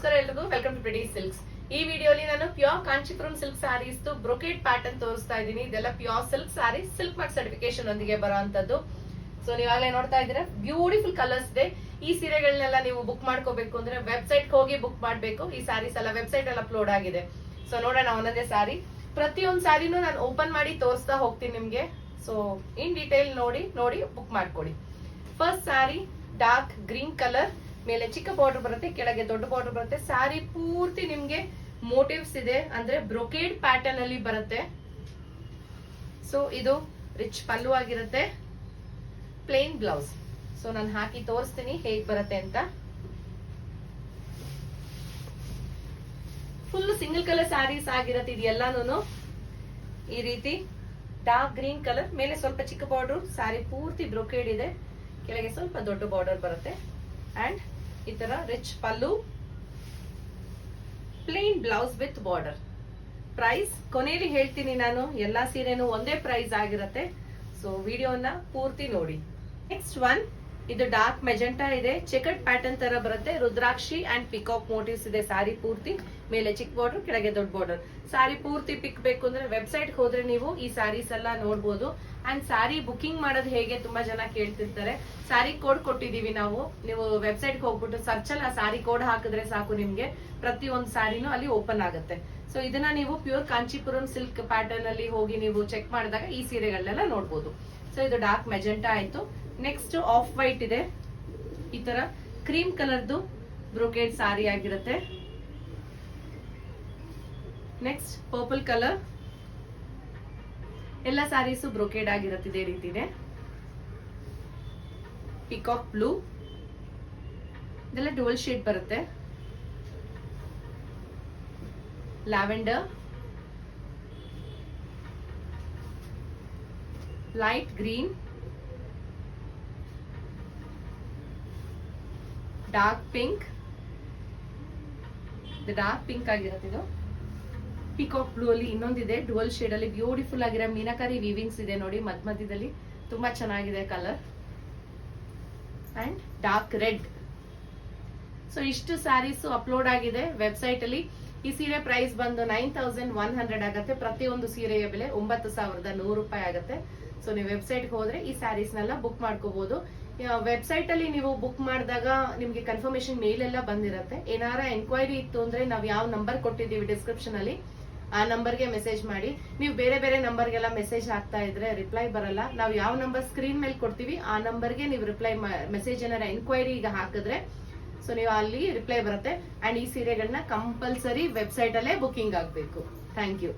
ನಮಸ್ಕಾರ ಎಲ್ರಿಗೂ welcome to pretty silks ಈ ವಿಡಿಯೋಲಿ ನಾನು pure Kanchipuram silk sarees brocade pattern ತೋರಿಸ್ತಾ ಇದ್ದೀನಿ. ಇದೆಲ್ಲ pure silk saree silk mark certification ಒಂದಿಗೆ ಬರುವಂತದ್ದು ಸೊ ನೀವಾಗಲೇ ನೋಡ್ತಾ ಇದ್ರೆ ಬ್ಯೂಟಿಫುಲ್ ಕಲರ್ಸ್ ಇದೆ. ಈ ಸೀರೆಗಳನ್ನೆಲ್ಲ ನೀವು ಬುಕ್ ಮಾಡ್ಕೋಬೇಕು ಅಂದ್ರೆ ವೆಬ್ಸೈಟ್ ಹೋಗಿ ಬುಕ್ ಮಾಡಬೇಕು. ಈ ಸ್ಯಾರೀಸ್ ಎಲ್ಲ ವೆಬ್ಸೈಟ್ ಅಲ್ಲಿ ಅಪ್ಲೋಡ್ ಆಗಿದೆ. ಸೊ ನೋಡೋಣ ಒಂದೊಂದೇ ಸ್ಯಾರಿ ಪ್ರತಿಯೊಂದು ಸ್ಯಾರಿನೂ ನಾನು ಓಪನ್ ಮಾಡಿ ತೋರಿಸ್ತಾ ಹೋಗ್ತೀನಿ ನಿಮ್ಗೆ. ಸೊ ಇನ್ ಡೀಟೇಲ್ ನೋಡಿ ನೋಡಿ ಬುಕ್ ಮಾಡ್ಕೊಡಿ first saree dark green colour ಮೇಲೆ ಚಿಕ್ಕ ಬಾರ್ಡರ್ ಬರುತ್ತೆ, ಕೆಳಗೆ ದೊಡ್ಡ ಬಾರ್ಡರ್ ಬರುತ್ತೆ. ಸಾರಿ ಪೂರ್ತಿ ನಿಮ್ಗೆ ಮೋಟಿವ್ಸ್ ಇದೆ. ಅಂದ್ರೆ ಬ್ರೊಕೇಡ್ ಪ್ಯಾಟರ್ನ್ ಅಲ್ಲಿ ಬರುತ್ತೆ. ಸೊ ಇದು ರಿಚ್ ಪಲ್ಲು ಆಗಿರುತ್ತೆ. ಪ್ಲೇನ್ ಬ್ಲೌಸ್ ಸೊ ನಾನು ಹಾಕಿ ತೋರಿಸ್ತೀನಿ ಹೇಗ್ ಬರುತ್ತೆ ಅಂತ. ಫುಲ್ ಸಿಂಗಲ್ ಕಲರ್ ಸ್ಯಾರೀಸ್ ಆಗಿರತ್ತೆ ಇದೆಲ್ಲಾನು ಈ ರೀತಿ ಡಾರ್ಕ್ ಗ್ರೀನ್ ಕಲರ್ ಮೇಲೆ ಸ್ವಲ್ಪ ಚಿಕ್ಕ ಬಾರ್ಡರ್ ಸ್ಯಾರಿ ಪೂರ್ತಿ ಬ್ರೊಕೇಡ್ ಇದೆ. ಕೆಳಗೆ ಸ್ವಲ್ಪ ದೊಡ್ಡ ಬಾರ್ಡರ್ ಬರುತ್ತೆ. ಈ ತರ rich pallu plain blouse with border price ಕೊನೆಯಲ್ಲಿ ಹೇಳ್ತೀನಿ ನಾನು, ಎಲ್ಲಾ ಸೀರೆನೂ ಒಂದೇ ಪ್ರೈಸ್ ಆಗಿರತ್ತೆ. ಸೊ ವಿಡಿಯೋನ ಪೂರ್ತಿ ನೋಡಿ. ನೆಕ್ಸ್ಟ್ ಒನ್ ಇದು ಡಾರ್ಕ್ ಮೆಜೆಂಟಾ ಇದೆ. ಚೆಕರ್ಡ್ ಪ್ಯಾಟರ್ನ್ ತರ ಬರುತ್ತೆ. ರುದ್ರಾಕ್ಷಿ ಅಂಡ್ ಪಿಕಾಕ್ ಮೋಟಿವ್ಸ್ ಇದೆ. ಸಾರಿ ಪೂರ್ತಿ. ಮೇಲೆ ಚಿಕ್ಕ ಬಾರ್ಡರ್ ಕೆಳಗೆ ದೊಡ್ಡ ಬಾರ್ಡರ್ ಸಾರಿ ಪೂರ್ತಿ ಪಿಕ್ ಬೇಕು ಅಂದ್ರೆ ವೆಬ್ಸೈಟ್ ಹೋದ್ರೆ ನೀವು ಈ ಸಾರೀಸ್ ಎಲ್ಲ ನೋಡ್ಬೋದು. ಅಂಡ್ ಸಾರಿ ಬುಕಿಂಗ್ ಮಾಡೋದು ಹೇಗೆ ತುಂಬಾ ಜನ ಕೇಳ್ತಿರ್ತಾರೆ. ಸಾರಿ ಕೋಡ್ ಕೊಟ್ಟಿದೀವಿ ನಾವು. ನೀವು ವೆಬ್ಸೈಟ್ ಹೋಗ್ಬಿಟ್ಟು ಸರ್ಚ್ ಅಲ್ಲಿ ಆ ಸಾರಿ ಕೋಡ್ ಹಾಕಿದ್ರೆ ಸಾಕು ನಿಮ್ಗೆ. ಪ್ರತಿಯೊಂದು ಸಾರಿನೂ ಅಲ್ಲಿ ಓಪನ್ ಆಗುತ್ತೆ. ಸೊ ಇದನ್ನ ನೀವು ಪ್ಯೂರ್ ಕಾಂಚಿಪುರಂ ಸಿಲ್ಕ್ ಪ್ಯಾಟರ್ನ್ ಅಲ್ಲಿ ಹೋಗಿ ನೀವು ಚೆಕ್ ಮಾಡಿದಾಗ ಈ ಸೀರೆಗಳನ್ನೆಲ್ಲ ನೋಡ್ಬೋದು. ಸೊ ಇದು ಡಾರ್ಕ್ ಮೆಜೆಂಟಾ ಆಯ್ತು. ನೆಕ್ಸ್ಟ್ ಆಫ್ ವೈಟ್ ಇದೆ. ಈ ತರ ಕ್ರೀಮ್ ಕಲರ್ದು ಬ್ರೋಕೇಡ್ ಸಾರಿ ಆಗಿರುತ್ತೆ. ನೆಕ್ಸ್ಟ್ ಪರ್ಪಲ್ ಕಲರ್ ಎಲ್ಲ ಸ್ಯಾರೀಸು ಬ್ರೋಕೇಡ್ ಆಗಿರುತ್ತೆ ಇದೇ ರೀತಿ ಪಿಕಾಕ್ ಬ್ಲೂ ಇದೆಲ್ಲ ಡುವಲ್ ಶೇಡ್ ಬರುತ್ತೆ. Lavender light green dark pink dark pink ಆಗಿರುತ್ತೆ ಇದು. ಪಿಕಾಕ್ ಬ್ಲೂ ಅಲ್ಲಿ ಇನ್ನೊಂದಿದೆ. ಡುವಲ್ ಶೇಡ್ ಅಲ್ಲಿ ಬ್ಯೂಟಿಫುಲ್ ಆಗಿರೋ ಮೀನಾಕಾರಿ ವಿವಿಂಗ್ಸ್ ಇದೆ ನೋಡಿ ಮಧ್ಯ ಮಧ್ಯದಲ್ಲಿ. ತುಂಬಾ ಚೆನ್ನಾಗಿದೆ colour and dark red so ಇಷ್ಟು ಸ್ಯಾರೀಸ್ ಅಪ್ಲೋಡ್ ಆಗಿದೆ ವೆಬ್ಸೈಟ್ ಅಲ್ಲಿ. ಈ ಸೀರೆ ಪ್ರೈಸ್ ಬಂದು ನೈನ್ ತೌಸಂಡ್ ಒನ್ ಹಂಡ್ರೆಡ್ ಆಗುತ್ತೆ. ಪ್ರತಿಯೊಂದು ಸೀರೆಯ ಬೆಲೆ ಒಂಬತ್ತು ಸಾವಿರದ ನೂರು ರೂಪಾಯಿ ಆಗುತ್ತೆ. ಸೊ ನೀವು ವೆಬ್ಸೈಟ್ ಹೋದ್ರೆ ಈ ಸ್ಯಾರೀಸ್ನೆಲ್ಲ ಬುಕ್ ಮಾಡ್ಕೋಬಹುದು ವೆಬ್ಸೈಟ್ ಅಲ್ಲಿ ನೀವು ಬುಕ್ ಮಾಡಿದಾಗ ನಿಮ್ಗೆ ಕನ್ಫರ್ಮೇಶನ್ ಮೇಲ್ ಎಲ್ಲ ಬಂದಿರುತ್ತೆ. ಏನಾರ ಎನ್ಕ್ವೈರಿ ಇತ್ತು ಅಂದ್ರೆ ನಾವು ಯಾವ ನಂಬರ್ ಕೊಟ್ಟಿದ್ದೀವಿ ಡಿಸ್ಕ್ರಿಪ್ಷನ್ ಅಲ್ಲಿ, ಆ ನಂಬರ್ಗೆ ಮೆಸೇಜ್ ಮಾಡಿ. ನೀವು ಬೇರೆ ಬೇರೆ ನಂಬರ್ಗೆಲ್ಲ ಮೆಸೇಜ್ ಹಾಕ್ತಾ ಇದ್ರೆ ರಿಪ್ಲೈ ಬರಲ್ಲ. ನಾವು ಯಾವ ನಂಬರ್ ಸ್ಕ್ರೀನ್ ಮೇಲೆ ಕೊಡ್ತೀವಿ, ಆ ನಂಬರ್ಗೆ ನೀವು ರಿಪ್ಲೈ ಮೆಸೇಜ್ ಏನಾರ ಎನ್ಕ್ವೈರಿ ಈಗ ಹಾಕಿದ್ರೆ ಸೊ ನೀವು ಅಲ್ಲಿ ರಿಪ್ಲೈ ಬರುತ್ತೆ. ಅಂಡ್ ಈ ಸೀರೆಗಳನ್ನ ಕಂಪಲ್ಸರಿ ವೆಬ್ಸೈಟ್ ಅಲ್ಲೇ ಬುಕಿಂಗ್ ಆಗಬೇಕು. Thank you